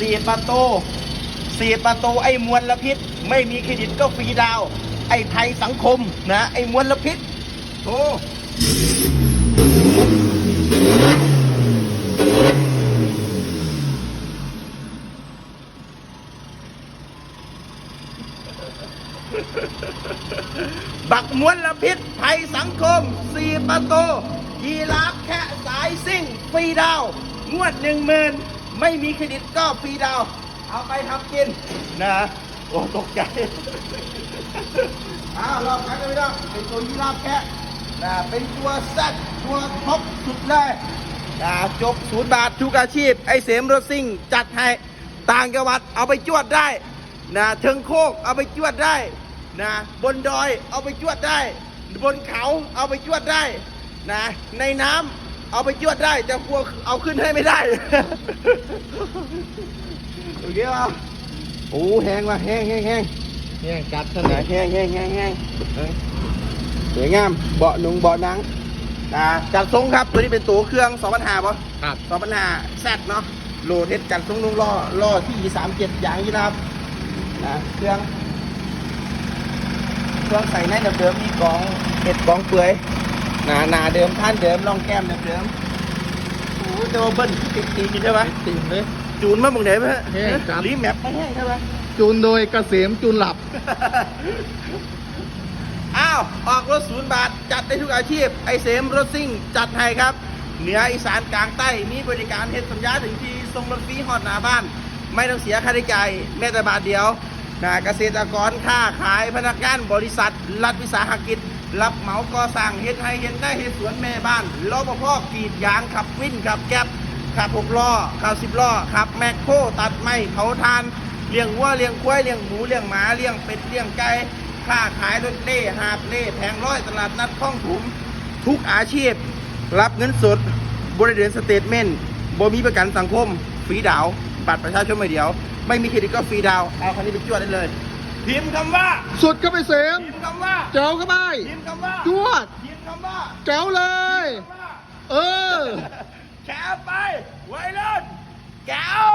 สี่ประตูสี่ประตูไอ้มวลพิษ ไม่มีเครดิตก็ฟรีดาว ไอ้ภัยสังคมนะ ไอ้มวลพิษโอ้บักมวลพิษภัยสังคมสี่ประตูยีราฟแค่สายซิ่งฟรีดาว งวดหนึ่งหมื่น ไม่มีเครดิตก็ฟรีดาวน์เอาไปทำกินนะโอ้ตกใจอ้าวรอบกันเลยนะเป็นตัวยีราฟแค่นะเป็นตัวแซดตัวท็อปสุดเลยนะจบศูนย์บาททุกอาชีพ ไอเสมรถซิ่งจัดให้ต่างจังหวัดเอาไปจวดได้นะเทิงโคกเอาไปจวดได้นะบนดอยเอาไปจวดได้ บนเขาเอาไปจวดได้นะในน้ำ เอาไปจวดได้แต่กลัวเอาขึ้นให้ไม่ได้ โอเคป่ะโอ้แห้งว่ะแห้งแห้งแห้งเนี่ยกัดท่านไหนแห้งแห้งแห้งแห้งเอ้ยสวยงามเบาะหนุงเบาะหนังอ่าจัดทรงครับตัวนี้เป็นตัวเครื่อง2 5 0 0ป่ะครับ2 5 0แซดเนาะโหลดเฮ็ดจัดทรงลุงล้อล้อที่37อย่างนี้นะครับนะเครื่อง เครื่องใส่ในเดิมๆมีกองเห็ดกองเปื่อยห นาหนาเดิมท่านเดิมร่องแก้มเดิมๆโอ้แต่ว่าเบิ้ลติดตีนใช่ไหมติ่มเลย จูนมาบุงไหนไหมแห้งครับรีแมปไม่แห้งใช่ไหมจูนโดยเกษมจูนหลับ อ้าว ออกรถศูนย์บาท จัดได้ทุกอาชีพ ไอเสมรถซิ่ง จัดให้ครับ เหนืออีสานกลางใต้ มีบริการเฮ็ดสัญญาถึงที่ส่งรถฟรีฮอดหน้าบ้าน ไม่ต้องเสียค่าใช้จ่ายแม้แต่บาทเดียว นะเกษตรกรค้าขายพนักงานบริษัท รัฐวิสาหกิจ รับเหมาก่อสร้างเฮ็ดให้เฮ็ดได้เฮ็ดสวนแม่บ้านรปภกรีดยางขับวิ่นขับแก๊บขับหกล้อขับสิบล้อขับแมคโครตัดไม้เผาทานเลี้ยงวัวเลี้ยงควายเลี้ยงหมูเลี้ยงหมาเลี้ยงเป็ดเลี้ยงไก่ค้าขายรถเล่หาบเล่แผงร้อยตลาดนัดคลองถุมทุกอาชีพ รับเงินสดบริเวณสเตทเมนต์บ่มีประกันสังคมฟรีดาวน์บัตรประชาชนใบเดียว ไม่มีเครดิตก็ฟรีดาวน์เอาคันนี้ไปจวดได้เลยพิมพ์คำว่าสุดก็ไปเสมพิมพ์คำว่าเจ้าเข้าไปพิมพ์คำว่าจวดพิมพ์คำว่าเจ้าเลยพิมพ์คำว่าเออแชร์ไปไว้รุ่นแก้ว